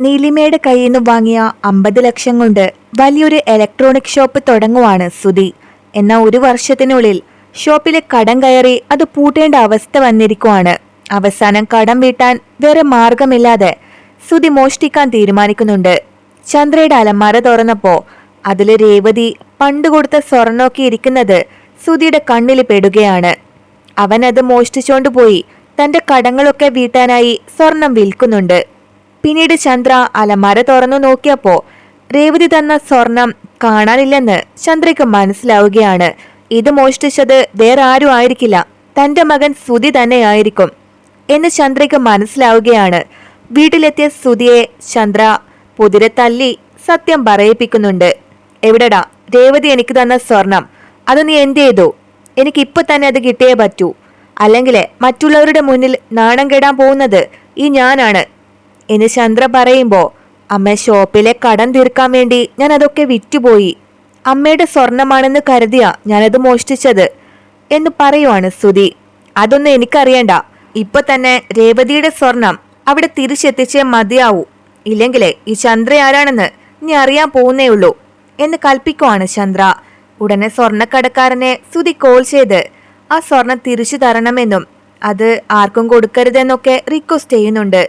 നീലിമയുടെ കയ്യിൽ നിന്ന് വാങ്ങിയ അമ്പത് ലക്ഷം കൊണ്ട് വലിയൊരു ഇലക്ട്രോണിക് ഷോപ്പ് തുടങ്ങുവാണ് സുധി. എന്നാൽ ഒരു വർഷത്തിനുള്ളിൽ ഷോപ്പിലെ കടം കയറി അത് പൂട്ടേണ്ട അവസ്ഥ വന്നിരിക്കുവാണ്. അവസാനം കടം വീട്ടാൻ വേറെ മാർഗമില്ലാതെ സുധി മോഷ്ടിക്കാൻ തീരുമാനിക്കുന്നുണ്ട്. ചന്ദ്രയുടെ അലമാര തുറന്നപ്പോൾ അതിൽ രേവതി പണ്ട് കൊടുത്ത സ്വർണമൊക്കെ ഇരിക്കുന്നത് സുധിയുടെ കണ്ണിൽ പെടുകയാണ്. അവൻ അത് മോഷ്ടിച്ചോണ്ട് പോയി തന്റെ കടങ്ങളൊക്കെ വീട്ടാനായി സ്വർണം വിൽക്കുന്നുണ്ട്. പിന്നീട് ചന്ദ്ര അലമാര തുറന്നു നോക്കിയപ്പോ രേവതി തന്ന സ്വർണം കാണാനില്ലെന്ന് ചന്ദ്രയ്ക്ക് മനസ്സിലാവുകയാണ്. ഇത് മോഷ്ടിച്ചത് വേറെ ആരും ആയിരിക്കില്ല. തന്റെ മകൻ സുതി തന്നെയായിരിക്കും എന്ന് ചന്ദ്രയ്ക്ക് മനസ്സിലാവുകയാണ്. വീട്ടിലെത്തിയ സുതിയെ ചന്ദ്ര പുതിരെ തല്ലി സത്യം പറയിപ്പിക്കുന്നുണ്ട്. എവിടെടാ? രേവതി എനിക്ക് തന്ന സ്വർണം. അത് നീ എന്ത് ചെയ്തു? എനിക്ക് ഇപ്പൊ തന്നെ അത് കിട്ടിയേ പറ്റൂ. അല്ലെങ്കിൽ മറ്റുള്ളവരുടെ മുന്നിൽ നാണം കെടാൻ പോകുന്നത് ഈ ഞാനാണ്. എന്ന് ചന്ദ്ര പറയുമ്പോൾ അമ്മ ഷോപ്പിലെ കടം തീർക്കാൻ വേണ്ടി ഞാൻ അതൊക്കെ വിറ്റുപോയി. അമ്മയുടെ സ്വർണമാണെന്ന് കരുതിയാ ഞാനത് മോഷ്ടിച്ചത് എന്ന് പറയുവാണ് സുധി. അതൊന്നും എനിക്കറിയണ്ട. ഇപ്പൊ തന്നെ രേവതിയുടെ സ്വർണം അവിടെ തിരിച്ചെത്തിച്ചേ മതിയാവൂ. ഇല്ലെങ്കിലേ ഈ ചന്ദ്ര ആരാണെന്ന് നീ അറിയാൻ പോകുന്നേ ഉള്ളൂ എന്ന് കൽപ്പിക്കുവാണ് ചന്ദ്ര. ഉടനെ സ്വർണക്കടക്കാരനെ സുധി കോൾ ചെയ്ത് ആ സ്വർണം തിരിച്ചു തരണമെന്നും അത് ആർക്കും കൊടുക്കരുതെന്നൊക്കെ റിക്വസ്റ്റ് ചെയ്യുന്നുണ്ട്.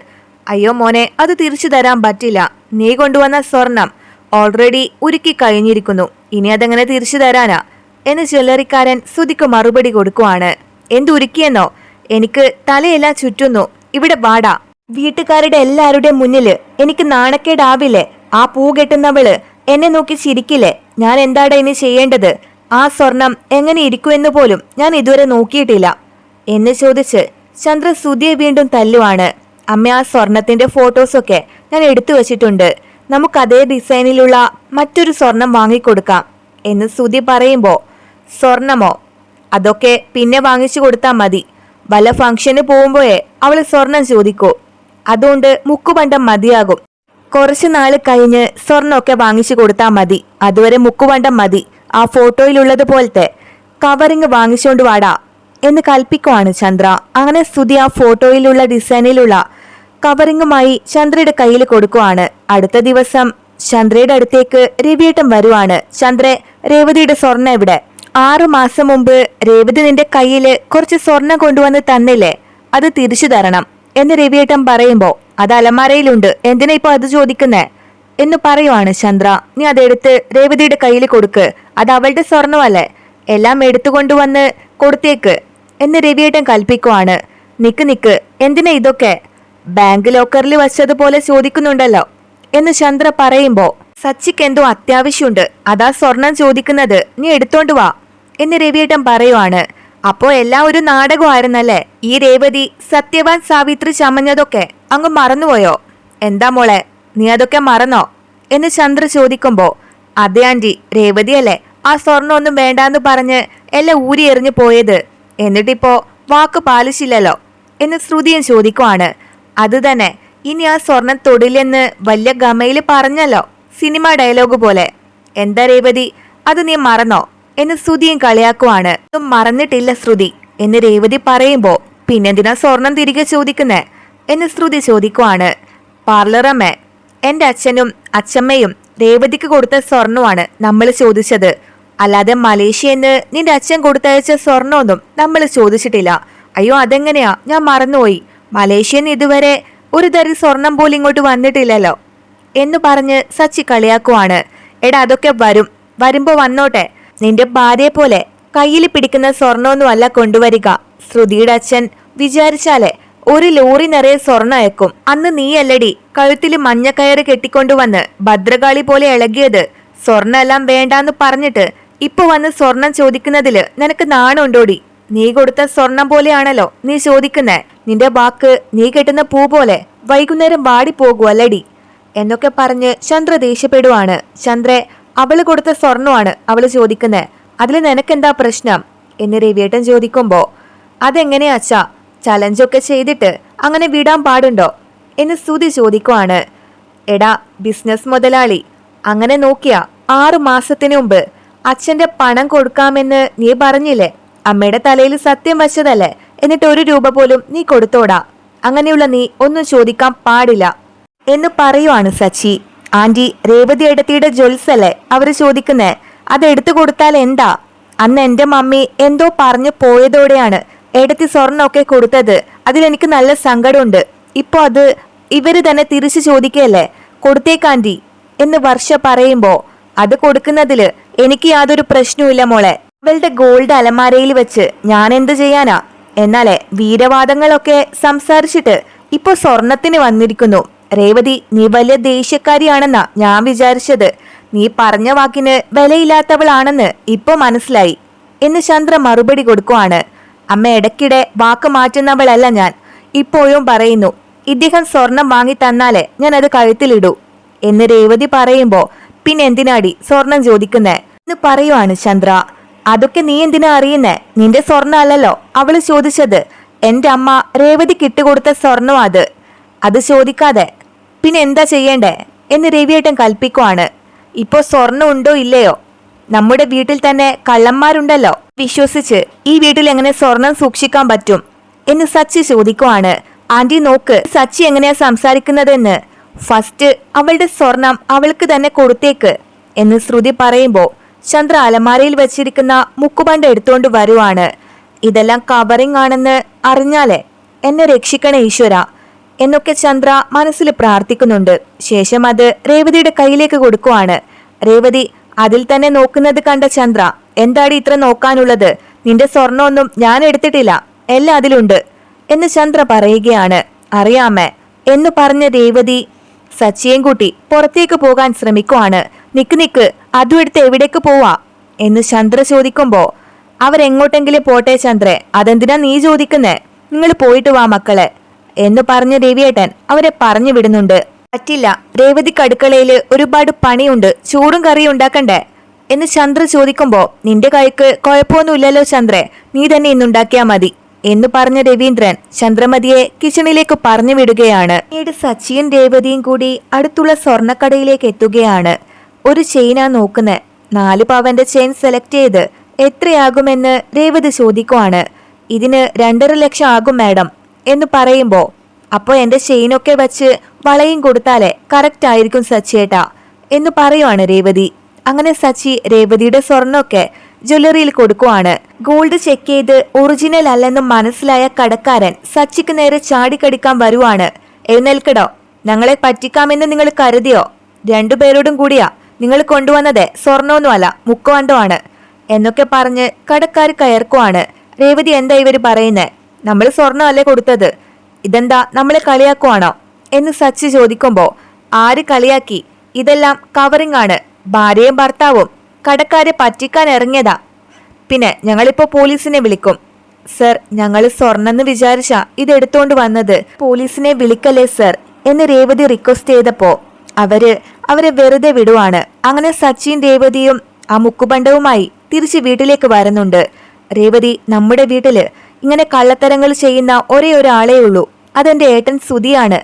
അയ്യോ മോനെ അത് തിരിച്ചു തരാൻ പറ്റില്ല. നീ കൊണ്ടുവന്ന സ്വർണം ഓൾറെഡി ഉരുക്കി കഴിഞ്ഞിരിക്കുന്നു. ഇനി അതെങ്ങനെ തിരിച്ചു തരാനാ? എന്ന് ജ്വല്ലറിക്കാരൻ സുതിക്ക് മറുപടി കൊടുക്കുവാണ്. എന്തുരുക്കിയെന്നോ? എനിക്ക് തലയെല്ലാം ചുറ്റുന്നു. ഇവിടെ വാടാ. വീട്ടുകാരുടെ എല്ലാവരുടെയും മുന്നിൽ എനിക്ക് നാണക്കേടാവില്ലേ? ആ പൂ കെട്ടുന്നവൾ എന്നെ നോക്കി ചിരിക്കില്ലേ? ഞാൻ എന്താടാ ഇനി ചെയ്യേണ്ടത്? ആ സ്വർണം എങ്ങനെ ഇരിക്കുമെന്ന് പോലും ഞാൻ ഇതുവരെ നോക്കിയിട്ടില്ല. എന്ന് ചോദിച്ച് ചന്ദ്ര സുധിയെ വീണ്ടും തല്ലുവാണ്. അമ്മ ആ സ്വർണത്തിന്റെ ഫോട്ടോസൊക്കെ ഞാൻ എടുത്തു വച്ചിട്ടുണ്ട്. നമുക്ക് അതേ ഡിസൈനിലുള്ള മറ്റൊരു സ്വർണം വാങ്ങിക്കൊടുക്കാം എന്ന് ശ്രുതി പറയുമ്പോൾ സ്വർണമോ? അതൊക്കെ പിന്നെ വാങ്ങിച്ചു കൊടുത്താൽ മതി. വല്ല ഫംഗ്ഷന് പോകുമ്പോഴേ അവൾ സ്വർണം ചോദിക്കൂ. അതുകൊണ്ട് മുക്കുപണ്ടം മതിയാകും. കുറച്ച് നാൾ കഴിഞ്ഞ് സ്വർണമൊക്കെ വാങ്ങിച്ചു കൊടുത്താൽ മതി. അതുവരെ മുക്കുപണ്ടം മതി. ആ ഫോട്ടോയിലുള്ളത് പോലത്തെ കവറിങ് വാങ്ങിച്ചുകൊണ്ട് വാടാ എന്ന് കൽപ്പിക്കുവാണ് ചന്ദ്ര. അങ്ങനെ സ്തുതി ആ ഫോട്ടോയിലുള്ള ഡിസൈനിലുള്ള കവറിങ്ങുമായി ചന്ദ്രയുടെ കയ്യിൽ കൊടുക്കുവാണ്. അടുത്ത ദിവസം ചന്ദ്രയുടെ അടുത്തേക്ക് രവിയേട്ടൻ വരുവാണ്. ചന്ദ്ര രേവതിയുടെ സ്വർണ എവിടെ? ആറു മാസം മുമ്പ് രേവതി നിന്റെ കയ്യിൽ കുറച്ച് സ്വർണം കൊണ്ടുവന്ന് തന്നില്ലേ? അത് തിരിച്ചു തരണം എന്ന് രവിയേട്ടൻ പറയുമ്പോൾ അത് അലമാരയിലുണ്ട്. എന്തിനാ ഇപ്പോൾ അത് ചോദിക്കുന്നേ? എന്ന് പറയുവാണ് ചന്ദ്ര. നീ അതെടുത്ത് രേവതിയുടെ കയ്യിൽ കൊടുക്ക്. അത് അവളുടെ സ്വർണമല്ലേ എല്ലാം എടുത്തുകൊണ്ടുവന്ന് കൊടുത്തേക്ക്. എന്ന് രവിയേട്ടൻ കൽപ്പിക്കുവാണ്. നിക്ക് നിക്ക്. എന്തിനാ ഇതൊക്കെ? ബാങ്ക് ലോക്കറിൽ വച്ചതുപോലെ ചോദിക്കുന്നുണ്ടല്ലോ എന്ന് ചന്ദ്ര പറയുമ്പോ സച്ചിക്ക് എന്തോ അത്യാവശ്യമുണ്ട്. അതാ സ്വർണം ചോദിക്കുന്നത്. നീ എടുത്തോണ്ട് വാ. എന്ന് രവിയേട്ടൻ പറയുവാണ്. അപ്പോ എല്ലാം ഒരു നാടകമായിരുന്നല്ലേ? ഈ രേവതി സത്യവാൻ സാവിത്രി ചമഞ്ഞതൊക്കെ അങ്ങ് മറന്നുപോയോ? എന്താ മോളെ നീ അതൊക്കെ മറന്നോ? എന്ന് ചന്ദ്ര ചോദിക്കുമ്പോ അതെ ആന്റി രേവതിയല്ലേ. ആ സ്വർണമൊന്നും വേണ്ടാന്ന് പറഞ്ഞ് എല്ലാം ഊരി എറിഞ്ഞു പോയത്. എന്നിട്ടിപ്പോ വാക്ക് പാലിച്ചില്ലല്ലോ? എന്ന് ശ്രുതിയും ചോദിക്കുവാണ്. അത് തന്നെ ഇനി ആ സ്വർണം തൊടില്ലെന്ന് വലിയ ഗമയിൽ പറഞ്ഞല്ലോ സിനിമ ഡയലോഗ് പോലെ. എന്താ രേവതി അത് നീ മറന്നോ? എന്ന് ശ്രുതിയും കളിയാക്കുവാണ്. "ഒന്നും മറന്നിട്ടില്ല ശ്രുതി എന്ന് രേവതി പറയുമ്പോ പിന്നെന്തിനാ സ്വർണം തിരികെ ചോദിക്കുന്നേ? എന്ന് ശ്രുതി ചോദിക്കുവാണ്. പാർലറമ്മേ എന്റെ അച്ഛനും അച്ഛമ്മയും രേവതിക്ക് കൊടുത്ത സ്വർണമാണ് നമ്മൾ ചോദിച്ചത്. അല്ലാതെ മലേഷ്യന്ന് നിന്റെ അച്ഛൻ കൊടുത്തയച്ച സ്വർണമൊന്നും നമ്മൾ ചോദിച്ചിട്ടില്ല. അയ്യോ അതെങ്ങനെയാ? ഞാൻ മറന്നുപോയി. മലേഷ്യന്ന് ഇതുവരെ ഒരു തരി സ്വർണം പോലും ഇങ്ങോട്ട് വന്നിട്ടില്ലല്ലോ എന്ന് പറഞ്ഞ് സച്ചി കളിയാക്കുവാണ്. എടാ അതൊക്കെ വരും. വരുമ്പോ വന്നോട്ടെ. നിന്റെ ഭാര്യയെ പോലെ കയ്യിൽ പിടിക്കുന്ന സ്വർണമൊന്നും അല്ല കൊണ്ടുവരിക. ശ്രുതിയുടെ അച്ഛൻ വിചാരിച്ചാലേ ഒരു ലോറി നിറയെ സ്വർണ അയക്കും. അന്ന് നീയല്ലടി കഴുത്തിൽ മഞ്ഞക്കയറ് കെട്ടിക്കൊണ്ടുവന്ന് ഭദ്രകാളി പോലെ ഇളകിയത്. സ്വർണ എല്ലാം വേണ്ടാന്ന് പറഞ്ഞിട്ട് ഇപ്പൊ വന്ന് സ്വർണം ചോദിക്കുന്നതിൽ നിനക്ക് നാണുണ്ടോടി? നീ കൊടുത്ത സ്വർണം പോലെയാണല്ലോ നീ ചോദിക്കുന്നേ. നിന്റെ വാക്ക് നീ കെട്ടുന്ന പൂ പോലെ വൈകുന്നേരം വാടിപ്പോകുവല്ലടി. എന്നൊക്കെ പറഞ്ഞ് ചന്ദ്ര ദേഷ്യപ്പെടുവാണ്. ചന്ദ്രെ അവൾ കൊടുത്ത സ്വർണമാണ് അവൾ ചോദിക്കുന്നേ. അതിൽ നിനക്കെന്താ പ്രശ്നം? എന്ന് രവിയേട്ടൻ ചോദിക്കുമ്പോ അതെങ്ങനെയാ അച്ഛാ? ചലഞ്ചൊക്കെ ചെയ്തിട്ട് അങ്ങനെ വിടാൻ പാടുണ്ടോ? എന്ന് സ്തുതി ചോദിക്കുവാണ്. എടാ ബിസിനസ് മുതലാളി അങ്ങനെ നോക്കിയാ ആറു മാസത്തിനു മുമ്പ് അച്ഛന്റെ പണം കൊടുക്കാമെന്ന് നീ പറഞ്ഞില്ലേ? അമ്മയുടെ തലയിൽ സത്യം വശതല്ലേ? എന്നിട്ട് ഒരു രൂപ പോലും നീ കൊടുത്തോടാ. അങ്ങനെയുള്ള നീ ഒന്നും ചോദിക്കാൻ പാടില്ല. എന്ന് പറയുവാണ് സച്ചി. ആന്റി രേവതി എടുത്തിയുടെ ജ്വൽസല്ലേ അവർ ചോദിക്കുന്നേ? അത് എടുത്തു കൊടുത്താൽ എന്താ? അന്ന് എന്റെ മമ്മി എന്തോ പറഞ്ഞു പോയതോടെയാണ് എടുത്തി സ്വർണമൊക്കെ കൊടുത്തത്. അതിലെനിക്ക് നല്ല സങ്കടമുണ്ട്. ഇപ്പൊ അത് ഇവർ തന്നെ തിരിച്ചു ചോദിക്കല്ലേ കൊടുത്തേക്കാന്റി എന്ന് വർഷ പറയുമ്പോ അത് കൊടുക്കുന്നതിൽ എനിക്ക് യാതൊരു പ്രശ്നവുമില്ല മോളെ. അവളുടെ ഗോൾഡ് അലമാരയിൽ വെച്ച് ഞാൻ എന്ത് ചെയ്യാനാ? എന്നാലേ വീരവാദങ്ങളൊക്കെ സംസാരിച്ചിട്ട് ഇപ്പൊ സ്വർണത്തിന് വന്നിരിക്കുന്നു. രേവതി നീ വലിയ ദേഷ്യക്കാരിയാണെന്നാ ഞാൻ വിചാരിച്ചത്. നീ പറഞ്ഞ വാക്കിന് വിലയില്ലാത്തവളാണെന്ന് ഇപ്പൊ മനസ്സിലായി. എന്ന് ചന്ദ്ര മറുപടി കൊടുക്കുവാണ്. അമ്മ ഇടയ്ക്കിടെ വാക്ക് മാറ്റുന്നവളല്ല ഞാൻ. ഇപ്പോഴും പറയുന്നു ഇദ്ദേഹം സ്വർണം വാങ്ങി തന്നാലേ ഞാൻ അത് കഴുത്തിലിടൂ. എന്ന് രേവതി പറയുമ്പോ പിന്നെ എന്തിനാടി സ്വർണം ചോദിക്കുന്നേ? എന്ന് പറയുവാണ് ചന്ദ്ര. അതൊക്കെ നീ എന്തിനാ അറിയുന്നേ? നിന്റെ സ്വർണ അല്ലല്ലോ അവൾ ചോദിച്ചത് എന്റെ അമ്മ രേവതി ഇട്ടുകൊടുത്ത സ്വർണം അത്. അത് ചോദിക്കാതെ പിന്നെ എന്താ ചെയ്യണ്ടേ? എന്ന് രവിയേട്ടൻ കൽപ്പിക്കുവാണ്. ഇപ്പോ സ്വർണം ഉണ്ടോ ഇല്ലയോ? നമ്മുടെ വീട്ടിൽ തന്നെ കള്ളന്മാരുണ്ടല്ലോ. വിശ്വസിച്ച് ഈ വീട്ടിൽ എങ്ങനെ സ്വർണം സൂക്ഷിക്കാൻ പറ്റും? എന്ന് സച്ചി ചോദിക്കുവാണ്. ആന്റി നോക്ക് സച്ചി എങ്ങനെയാ സംസാരിക്കുന്നതെന്ന്? ഫസ്റ്റ് അവളുടെ സ്വർണം അവൾക്ക് തന്നെ കൊടുത്തേക്ക് എന്ന് ശ്രുതി പറയുമ്പോ ചന്ദ്ര അലമാരയിൽ വെച്ചിരിക്കുന്ന മുക്കുപണ്ട് എടുത്തുകൊണ്ട് വരുവാണ്. ഇതെല്ലാം കവറിംഗ് ആണെന്ന് അറിഞ്ഞാലേ എന്നെ രക്ഷിക്കണേ ഈശ്വര എന്നൊക്കെ ചന്ദ്ര മനസ്സിൽ പ്രാർത്ഥിക്കുന്നുണ്ട്. ശേഷം അത് രേവതിയുടെ കയ്യിലേക്ക് കൊടുക്കുവാണ്. രേവതി അതിൽ തന്നെ നോക്കുന്നത് കണ്ട ചന്ദ്ര എന്താടി ഇത്ര നോക്കാനുള്ളത്? നിന്റെ സ്വർണമൊന്നും ഞാൻ എടുത്തിട്ടില്ല എല്ലാം അതിലുണ്ട് എന്ന് ചന്ദ്ര പറയുകയാണ്. അറിയാമേ എന്ന് പറഞ്ഞ രേവതി സച്ചിയും കൂട്ടി പുറത്തേക്ക് പോകാൻ ശ്രമിക്കുവാണ്. നിക്ക് നിക്ക് അതും എടുത്ത് എവിടേക്ക് പോവാ? എന്ന് ചന്ദ്ര ചോദിക്കുമ്പോ അവരെങ്ങോട്ടെങ്കിലും പോട്ടെ ചന്ദ്രെ അതെന്തിനാ നീ ചോദിക്കുന്നേ? നിങ്ങൾ പോയിട്ട് വാ മക്കളെ എന്ന് പറഞ്ഞ രവിയേട്ടൻ അവരെ പറഞ്ഞു വിടുന്നുണ്ട്. പറ്റില്ല രേവതിക്ക് അടുക്കളയിൽ ഒരുപാട് പണിയുണ്ട് ചൂടും കറിയും ഉണ്ടാക്കണ്ടേ? എന്ന് ചന്ദ്ര ചോദിക്കുമ്പോ നിന്റെ കൈക്ക് കുഴപ്പമൊന്നുമില്ലല്ലോ ചന്ദ്രെ നീ തന്നെ ഇന്നുണ്ടാക്കിയാ മതി എന്ന് പറഞ്ഞ രവീന്ദ്രൻ ചന്ദ്രമതിയെ കിച്ചണിലേക്ക് പറഞ്ഞു വിടുകയാണ്. പിന്നീട് സച്ചിയും രേവതിയും കൂടി അടുത്തുള്ള സ്വർണക്കടയിലേക്ക് എത്തുകയാണ്. ഒരു ചെയിനാ നോക്കുന്നത് നാല് പവന്റെ ചെയിൻ സെലക്ട് ചെയ്ത് എത്രയാകുമെന്ന് രേവതി ചോദിക്കുവാണ്. ഇതിന് രണ്ടര ലക്ഷം ആകും മാഡം എന്ന് പറയുമ്പോ അപ്പോ എന്റെ ചെയിനൊക്കെ വെച്ച് വളയും കൊടുത്താലേ കറക്റ്റ് ആയിരിക്കും സച്ചിയേട്ടാ എന്ന് പറയുവാണ് രേവതി. അങ്ങനെ സച്ചി രേവതിയുടെ സ്വർണമൊക്കെ ജ്വല്ലറിയിൽ കൊടുക്കുവാണ്. ഗോൾഡ് ചെക്ക് ചെയ്ത് ഒറിജിനൽ അല്ലെന്ന് മനസ്സിലായ കടക്കാരൻ സച്ചിക്ക് നേരെ ചാടിക്കടിക്കാൻ വരുവാണ്. എഴുന്നേൽക്കടോ. ഞങ്ങളെ പറ്റിക്കാമെന്ന് നിങ്ങൾ കരുതിയോ? രണ്ടുപേരോടും കൂടിയാ. നിങ്ങൾ കൊണ്ടുവന്നത് സ്വർണമൊന്നുമല്ല മുക്കുവണ്ടോ ആണ് എന്നൊക്കെ പറഞ്ഞ് കടക്കാർ കയർക്കുവാണ്. രേവതി എന്താ ഇവർ പറയുന്നത് നമ്മൾ സ്വർണമല്ലേ കൊടുത്തത്? ഇതെന്താ നമ്മളെ കളിയാക്കുവാണോ? എന്ന് സച്ചി ചോദിക്കുമ്പോൾ ആര് കളിയാക്കി? ഇതെല്ലാം കവറിംഗ് ആണ്. ഭാര്യയും ഭർത്താവും. കടക്കാരെ പറ്റിക്കാൻ ഇറങ്ങിയതാ. പിന്നെ ഞങ്ങളിപ്പോ പോലീസിനെ വിളിക്കും. സർ ഞങ്ങൾ സ്വർണെന്ന് വിചാരിച്ച ഇത് എടുത്തോണ്ട് വന്നത് പോലീസിനെ വിളിക്കല്ലേ സർ? എന്ന് രേവതി റിക്വസ്റ്റ് ചെയ്തപ്പോൾ അവർ അവരെ വെറുതെ വിടുവാണ്. അങ്ങനെ സച്ചിൻ രേവതിയും ആ മുക്കുപണ്ടവുമായി തിരിച്ച് വീട്ടിലേക്ക് വരുന്നുണ്ട്. രേവതി നമ്മുടെ വീട്ടിൽ ഇങ്ങനെ കള്ളത്തരങ്ങൾ ചെയ്യുന്ന ഒരേ ഒരാളേ ഉള്ളൂ. അതെന്റെ ഏട്ടൻ സുതിയാണ്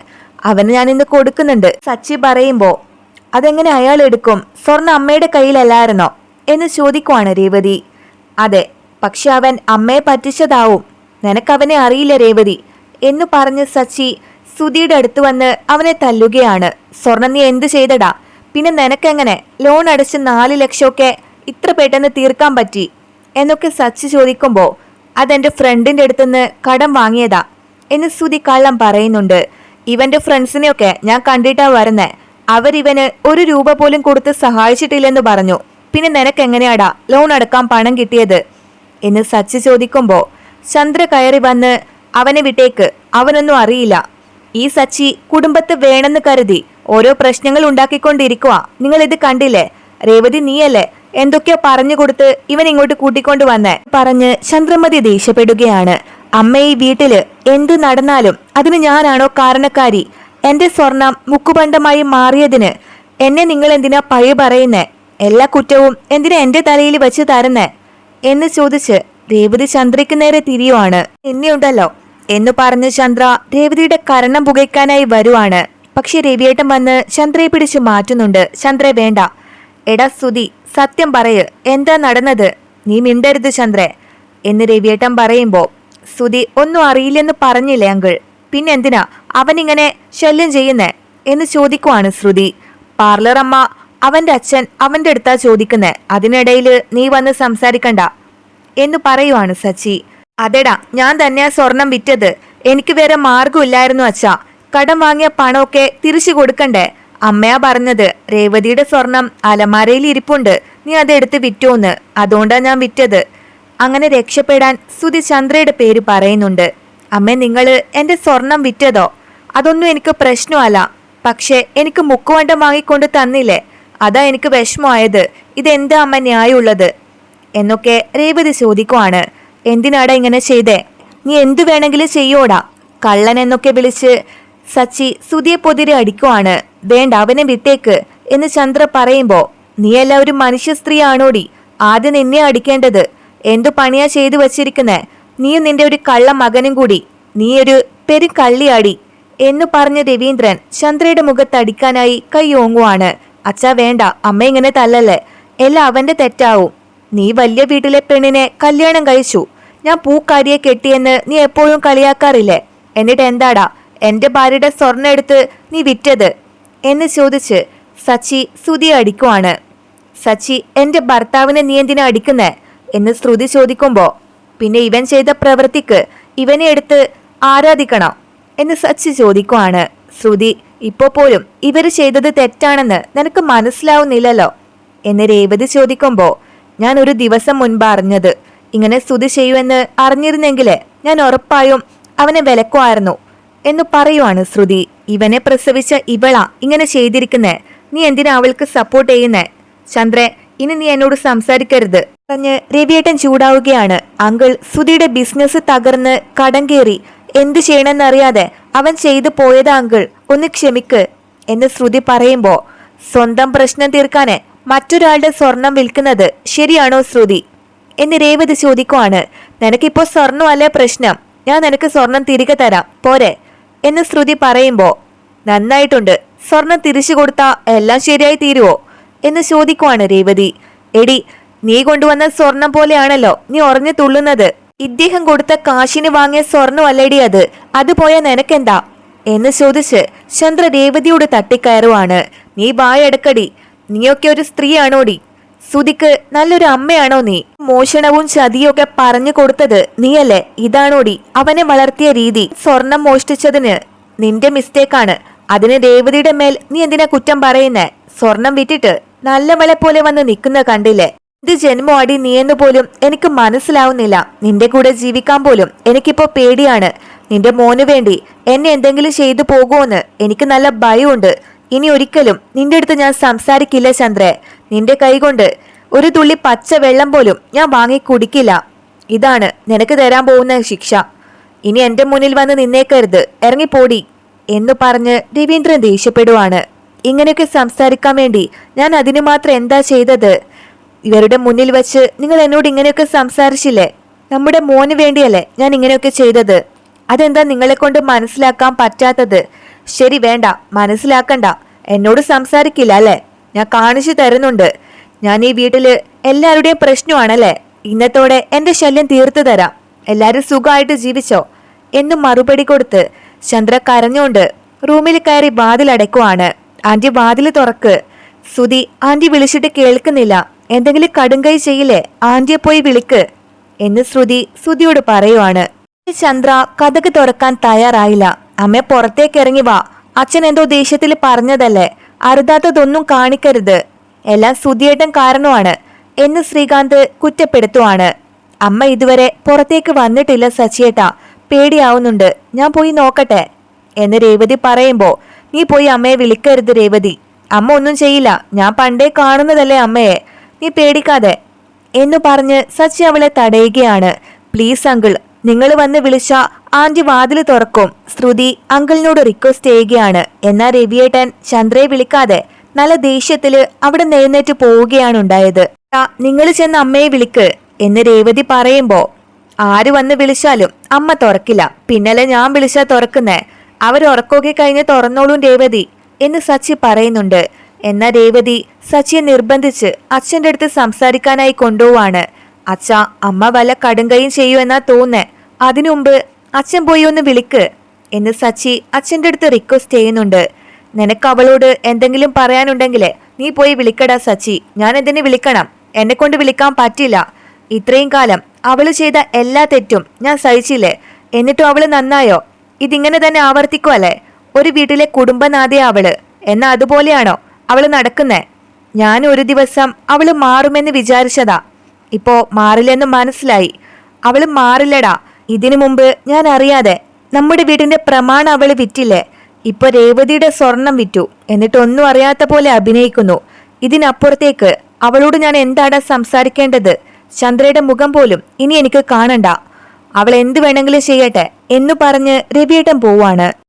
അവന് ഞാൻ ഇന്ന് കൊടുക്കുന്നുണ്ട്. സച്ചി പറയുമ്പോ അതെങ്ങനെ അയാൾ എടുക്കും? സ്വർണ അമ്മയുടെ കയ്യിലല്ലായിരുന്നോ? എന്ന് ചോദിക്കുവാണ് രേവതി. അതെ പക്ഷെ അവൻ അമ്മയെ പറ്റിച്ചതാവും. നിനക്കവനെ അറിയില്ല രേവതി എന്ന് പറഞ്ഞ് സച്ചി സുധിയുടെ അടുത്ത് വന്ന് അവനെ തല്ലുകയാണ്. സ്വർണ നീ എന്ത് ചെയ്തടാ? പിന്നെ നിനക്കെങ്ങനെ? ലോൺ അടച്ച് നാല് ലക്ഷമൊക്കെ ഇത്ര പെട്ടെന്ന് തീർക്കാൻ പറ്റി? എന്നൊക്കെ സച്ചി ചോദിക്കുമ്പോൾ അതെന്റെ ഫ്രണ്ടിന്റെ അടുത്തുനിന്ന് കടം വാങ്ങിയതാ എന്ന് സുധി കള്ളം പറയുന്നുണ്ട്. ഇവന്റെ ഫ്രണ്ട്സിനെയൊക്കെ ഞാൻ കണ്ടിട്ടാ വരുന്നേ. അവരിവന് ഒരു രൂപ പോലും കൊടുത്ത് സഹായിച്ചിട്ടില്ലെന്ന് പറഞ്ഞു. പിന്നെ നിനക്ക് എങ്ങനെയാടാ ലോൺ അടക്കാൻ പണം കിട്ടിയത്? എന്ന് സച്ചി ചോദിക്കുമ്പോൾ ചന്ദ്ര കയറി വന്ന് അവനെ വിട്ടേക്ക്. അവനൊന്നും അറിയില്ല. ഈ സച്ചി കുടുംബത്ത് വേണമെന്ന് കരുതി ഓരോ പ്രശ്നങ്ങൾ ഉണ്ടാക്കിക്കൊണ്ടിരിക്കുക നിങ്ങൾ ഇത് കണ്ടില്ലേ? രേവതി നീയല്ലേ? എന്തൊക്കെയോ പറഞ്ഞു കൊടുത്ത് ഇവൻ ഇങ്ങോട്ട് കൂട്ടിക്കൊണ്ടു വന്നേ പറഞ്ഞ് ചന്ദ്രമതി ദേഷ്യപ്പെടുകയാണ്. അമ്മ ഈ വീട്ടിൽ എന്ത് നടന്നാലും അതിന് ഞാനാണോ കാരണക്കാരി? എന്റെ സ്വർണം മുക്കുപണ്ടമായി മാറിയതിന് എന്നെ നിങ്ങൾ എന്തിനാ പഴി പറയുന്നേ? എല്ലാ കുറ്റവും എന്തിനാ എന്റെ തലയിൽ വെച്ച് തരുന്നേ? എന്ന് ചോദിച്ച് രേവതി ചന്ദ്രയ്ക്ക് നേരെ തിരിയുവാണ്. എന്നെയുണ്ടല്ലോ എന്ന് പറഞ്ഞ് ചന്ദ്ര രേവതിയുടെ കരണം പുകയ്ക്കാനായി വരുവാണ്. പക്ഷെ രവിയേട്ടൻ വന്ന് ചന്ദ്രയെ പിടിച്ച് മാറ്റുന്നുണ്ട്. ചന്ദ്ര വേണ്ട. എടാ സുതി സത്യം പറയ്. എന്താ നടന്നത്? നീ മിണ്ടരുത് ചന്ദ്രേ എന്ന് രവിയേട്ടൻ പറയുമ്പോൾ സുതി ഒന്നും അറിയില്ലെന്ന് പറഞ്ഞില്ലേ അങ്കിൾ? പിന്നെന്തിനാ? അവനിങ്ങനെ ശല്യം ചെയ്യുന്നേ? എന്ന് ചോദിക്കുവാണ് ശ്രുതി. പാർലർ അമ്മ അവന്റെ അച്ഛൻ അവന്റെ അടുത്താ ചോദിക്കുന്നേ. അതിനിടയിൽ നീ വന്ന് സംസാരിക്കണ്ട എന്ന് പറയുവാണ് സച്ചി. അതെടാ ഞാൻ തന്നെയാ സ്വർണം വിറ്റത്. എനിക്ക് വേറെ മാർഗമില്ലായിരുന്നു അച്ഛാ. കടം വാങ്ങിയ പണമൊക്കെ തിരിച്ചു കൊടുക്കണ്ടേ? അമ്മയാ പറഞ്ഞത് രേവതിയുടെ സ്വർണം അലമാരയിൽ ഇരിപ്പുണ്ട്. നീ അതെടുത്ത് വിറ്റോന്ന്. അതുകൊണ്ടാ ഞാൻ വിറ്റത്. അങ്ങനെ രക്ഷപ്പെടാൻ സുധി ചന്ദ്രയുടെ പേര് പറയുന്നുണ്ട്. അമ്മ നിങ്ങൾ എന്റെ സ്വർണം വിറ്റതോ? അതൊന്നും എനിക്ക് പ്രശ്നമല്ല. പക്ഷേ എനിക്ക് മുക്കുവണ്ടം വാങ്ങിക്കൊണ്ട് തന്നില്ലേ? അതാ എനിക്ക് വിഷമമായത്. ഇതെന്താ അമ്മ ന്യായമുള്ളത്? എന്നൊക്കെ രേവതി ചോദിക്കുവാണ്. എന്തിനാടാ ഇങ്ങനെ ചെയ്തേ? നീ എന്തു വേണമെങ്കിലും ചെയ്യോടാ. കള്ളൻ എന്നൊക്കെ വിളിച്ച് സച്ചി സുതിയെ പൊതിരെ അടിക്കുവാണ്. വേണ്ട അവനെ വിട്ടേക്ക് എന്ന് ചന്ദ്ര പറയുമ്പോ നീയല്ല ഒരു മനുഷ്യ സ്ത്രീ ആണോടി ആദ്യം നിന്നെ അടിക്കേണ്ടത്. എന്തു പണിയാ ചെയ്തു വച്ചിരിക്കുന്നേ? നീയും നിന്റെ ഒരു കള്ള മകനും കൂടി. നീ ഒരു പെരു കള്ളിയാടി എന്നു പറഞ്ഞ രവീന്ദ്രൻ ചന്ദ്രയുടെ മുഖത്ത് അടിക്കാനായി കൈ ഓങ്ങുവാണ്. അച്ഛാ വേണ്ട അമ്മ ഇങ്ങനെ തല്ലല്ലേ? എല്ലാം അവന്റെ തെറ്റാവും. നീ വലിയ വീട്ടിലെ പെണ്ണിനെ കല്യാണം കഴിച്ചു. ഞാൻ പൂക്കാരിയെ കെട്ടിയെന്ന് നീ എപ്പോഴും കളിയാക്കാറില്ലേ? എന്നിട്ട് എന്താടാ എന്റെ ഭാര്യയുടെ സ്വർണം എടുത്ത് നീ വിറ്റത്? എന്ന് ചോദിച്ച് സച്ചി സുതിയെ അടിക്കുവാണ്. സച്ചി എന്റെ ഭർത്താവിനെ നീ എന്തിനാ അടിക്കുന്നേ? എന്ന് ശ്രുതി ചോദിക്കുമ്പോ പിന്നെ ഇവൻ ചെയ്ത പ്രവൃത്തിക്ക് ഇവനെ എടുത്ത് ആരാധിക്കണം? എന്ന് സച്ചി ചോദിക്കുവാണ്. ശ്രുതി ഇപ്പോ പോലും ഇവർ ചെയ്തത് തെറ്റാണെന്ന് നിനക്ക് മനസ്സിലാവുന്നില്ലല്ലോ? എന്ന് രേവതി ചോദിക്കുമ്പോ ഞാൻ ഒരു ദിവസം മുൻപ് അറിഞ്ഞത്. ഇങ്ങനെ സ്തുതി ചെയ്യുമെന്ന് അറിഞ്ഞിരുന്നെങ്കിൽ ഞാൻ ഉറപ്പായും അവനെ വിലക്കുമായിരുന്നു. എന്ന് പറയുവാണ് ശ്രുതി. ഇവനെ പ്രസവിച്ച ഇവളാ ഇങ്ങനെ ചെയ്തിരിക്കുന്നേ. നീ എന്തിനാ അവൾക്ക് സപ്പോർട്ട് ചെയ്യുന്നേ? ചന്ദ്രേ ഇനി നീ എന്നോട് സംസാരിക്കരുത്. പറഞ്ഞ് രവിയേട്ടൻ ചൂടാവുകയാണ്. അങ്കിൾ സുധിയുടെ ബിസിനസ് തകർന്ന് കടം കയറി. എന്തു ചെയ്യണമെന്നറിയാതെ അവൻ ചെയ്തു പോയതാ അങ്കിൾ. ഒന്ന് ക്ഷമിക്ക്. എന്ന് ശ്രുതി പറയുമ്പോ സ്വന്തം പ്രശ്നം തീർക്കാന് മറ്റൊരാളുടെ സ്വർണം വിൽക്കുന്നത് ശരിയാണോ ശ്രുതി? എന്ന് രേവതി ചോദിക്കുവാണ്. നിനക്കിപ്പോ സ്വർണമല്ലേ പ്രശ്നം? ഞാൻ നിനക്ക് സ്വർണം തിരികെ തരാം. പോരെ. എന്ന് ശ്രുതി പറയുമ്പോ നന്നായിട്ടുണ്ട്. സ്വർണം തിരിച്ചു കൊടുത്താ എല്ലാം ശരിയായി തീരുവോ? എന്ന് ചോദിക്കുവാണ് രേവതി. എടി നീ കൊണ്ടുവന്ന സ്വർണം പോലെയാണല്ലോ. നീ ഉറഞ്ഞു തുള്ളുന്നത്. ഇദ്ദേഹം കൊടുത്ത കാശിന് വാങ്ങിയ സ്വർണം അല്ലടി അത്? അത് പോയാ നിനക്കെന്താ? എന്ന് ചോദിച്ച് ചന്ദ്ര രേവതിയോട് തട്ടിക്കയറുവാണ്. നീ വായടക്കടി. നീയൊക്കെ ഒരു സ്ത്രീയാണോടി? സുതിക്ക് നല്ലൊരു അമ്മയാണോ നീ? മോഷണവും ചതിയൊക്കെ പറഞ്ഞു കൊടുത്തത് നീയല്ലേ? ഇതാണോടി? അവനെ വളർത്തിയ രീതി. സ്വർണം മോഷ്ടിച്ചതിന് നിന്റെ മിസ്റ്റേക്കാണ് അതിന് രേവതിയുടെ മേൽ നീ എന്തിനാ കുറ്റം പറയുന്നേ? സ്വർണം വിറ്റിട്ട് നല്ല മല പോലെ വന്ന് നിൽക്കുന്ന കണ്ടില്ലേ? ഇത് ജന്മം അടി നീയെന്ന് പോലും എനിക്ക് മനസ്സിലാവുന്നില്ല. നിന്റെ കൂടെ ജീവിക്കാൻ പോലും എനിക്കിപ്പോ പേടിയാണ്. നിന്റെ മോന് വേണ്ടി എന്നെ എന്തെങ്കിലും ചെയ്തു പോകുമെന്ന് എനിക്ക് നല്ല ഭയമുണ്ട്. ഇനി ഒരിക്കലും നിന്റെ അടുത്ത് ഞാൻ സംസാരിക്കില്ല ചന്ദ്രെ. നിന്റെ കൈകൊണ്ട് ഒരു തുള്ളി പച്ച വെള്ളം പോലും ഞാൻ വാങ്ങി കുടിക്കില്ല. ഇതാണ് നിനക്ക് തരാൻ പോകുന്ന ശിക്ഷ. ഇനി എന്റെ മുന്നിൽ വന്ന് നിന്നേക്കരുത്. ഇറങ്ങിപ്പോടി എന്ന് പറഞ്ഞ് രവീന്ദ്രൻ ദേഷ്യപ്പെടുവാണ്. ഇങ്ങനെയൊക്കെ സംസാരിക്കാൻ വേണ്ടി ഞാൻ അതിനു മാത്രം എന്താ ചെയ്തത്? ഇവരുടെ മുന്നിൽ വെച്ച് നിങ്ങൾ എന്നോട് ഇങ്ങനെയൊക്കെ സംസാരിച്ചില്ലേ? നമ്മുടെ മോന് വേണ്ടിയല്ലേ ഞാൻ ഇങ്ങനെയൊക്കെ ചെയ്തത്? അതെന്താ നിങ്ങളെ കൊണ്ട് മനസ്സിലാക്കാൻ പറ്റാത്തത്? ശരി വേണ്ട. മനസ്സിലാക്കണ്ട. എന്നോട് സംസാരിക്കില്ല അല്ലേ? ഞാൻ കാണിച്ചു തരുന്നുണ്ട്. ഞാൻ ഈ വീട്ടിൽ എല്ലാവരുടെയും പ്രശ്നമാണല്ലേ? ഇന്നത്തോടെ എന്റെ ശല്യം തീർത്തു തരാം. എല്ലാരും സുഖമായിട്ട് ജീവിച്ചോ? എന്ന് മറുപടി കൊടുത്ത് ചന്ദ്ര കരഞ്ഞുകൊണ്ട് റൂമിൽ കയറി വാതിൽ അടയ്ക്കുവാണ്. ആന്റി വാതിൽ തുറക്ക്. സുതി ആന്റി വിളിച്ചിട്ട് കേൾക്കുന്നില്ല. എന്തെങ്കിലും കടുങ്കൈ ചെയ്യില്ലേ? ആന്റിയെ പോയി വിളിക്ക് എന്ന് ശ്രുതി സുതിയോട് പറയുവാണ്. ചന്ദ്ര കഥക് തുറക്കാൻ തയ്യാറായില്ല. അമ്മ പുറത്തേക്ക് ഇറങ്ങി വാ. അച്ഛൻ എന്തോ ദേഷ്യത്തിൽ പറഞ്ഞതല്ലേ? അരുതാത്തതൊന്നും കാണിക്കരുത്. എല്ലാം സുധിയേട്ടൻ കാരണമാണ്. എന്ന് ശ്രീകാന്ത് കുറ്റപ്പെടുത്തുവാണ്. അമ്മ ഇതുവരെ പുറത്തേക്ക് വന്നിട്ടില്ല സച്ചിയേട്ട. പേടിയാവുന്നുണ്ട്. ഞാൻ പോയി നോക്കട്ടെ. എന്ന് രേവതി പറയുമ്പോ നീ പോയി അമ്മയെ വിളിക്കരുത് രേവതി. അമ്മ ഒന്നും ചെയ്യില്ല. ഞാൻ പണ്ടേ കാണുന്നതല്ലേ അമ്മയെ. നീ പേടിക്കാതെ. എന്നു പറഞ്ഞ് സച്ചി അവളെ തടയുകയാണ്. പ്ലീസ് അങ്കിൾ നിങ്ങൾ വന്ന് വിളിച്ച ആന്റി വാതിൽ തുറക്കും. ശ്രുതി അങ്കിളിനോട് റിക്വസ്റ്റ് ചെയ്യുകയാണ്. എന്നാൽ രവിയേട്ടൻ ചന്ദ്രയെ വിളിക്കാതെ നല്ല ദേഷ്യത്തിൽ അവിടെ എഴുന്നേറ്റ് പോവുകയാണ് ഉണ്ടായത്. നിങ്ങൾ ചെന്ന് അമ്മയെ വിളിക്ക് എന്ന് രേവതി പറയുമ്പോ ആര് വന്ന് വിളിച്ചാലും അമ്മ തുറക്കില്ല. പിന്നലെ ഞാൻ വിളിച്ചാ തുറക്കുന്നേ? അവരുറക്കൊക്കെ കഴിഞ്ഞ് തുറന്നോളും രേവതി എന്ന് സച്ചി പറയുന്നുണ്ട്. എന്നാൽ രേവതി സച്ചിയെ നിർബന്ധിച്ച് അച്ഛന്റെ അടുത്ത് സംസാരിക്കാനായി കൊണ്ടുപോവാണ്. അച്ഛ അമ്മ വല്ല കടുങ്കയും ചെയ്യുമെന്നാ തോന്നേ. അതിനുമുമ്പ് അച്ഛൻ പോയി ഒന്ന് വിളിക്ക്. എന്ന് സച്ചി അച്ഛന്റെ അടുത്ത് റിക്വസ്റ്റ് ചെയ്യുന്നുണ്ട്. നിനക്ക് അവളോട് എന്തെങ്കിലും പറയാനുണ്ടെങ്കിലേ നീ പോയി വിളിക്കടാ സച്ചി. ഞാൻ എന്തിനു വിളിക്കണം? എന്നെ കൊണ്ട് വിളിക്കാൻ പറ്റില്ല. ഇത്രയും കാലം അവൾ ചെയ്ത എല്ലാ തെറ്റും ഞാൻ സഹിച്ചില്ലേ? എന്നിട്ടും അവൾ നന്നായോ? ഇതിങ്ങനെ തന്നെ ആവർത്തിക്കോ അല്ലേ? ഒരു വീട്ടിലെ കുടുംബനാഥയാ അവൾ. എന്നാ അതുപോലെയാണോ അവൾ നടക്കുന്നേ? ഞാൻ ഒരു ദിവസം അവൾ മാറുമെന്ന് വിചാരിച്ചതാ. ഇപ്പോ മാറില്ലെന്ന് മനസ്സിലായി. അവൾ മാറില്ലടാ. ഇതിനു മുമ്പ് ഞാൻ അറിയാതെ നമ്മുടെ വീടിന്റെ പ്രമാണം അവൾ വിറ്റില്ലേ? ഇപ്പൊ രേവതിയുടെ സ്വർണം വിറ്റു. എന്നിട്ടൊന്നും അറിയാത്ത പോലെ അഭിനയിക്കുന്നു. ഇതിനപ്പുറത്തേക്ക് അവളോട് ഞാൻ എന്താടാ സംസാരിക്കേണ്ടത്? ചന്ദ്രയുടെ മുഖം പോലും ഇനി എനിക്ക് കാണണ്ട. അവൾ എന്ത് വേണമെങ്കിലും ചെയ്യട്ടെ എന്നു പറഞ്ഞ് രവിയേട്ടൻ പോവാണ്.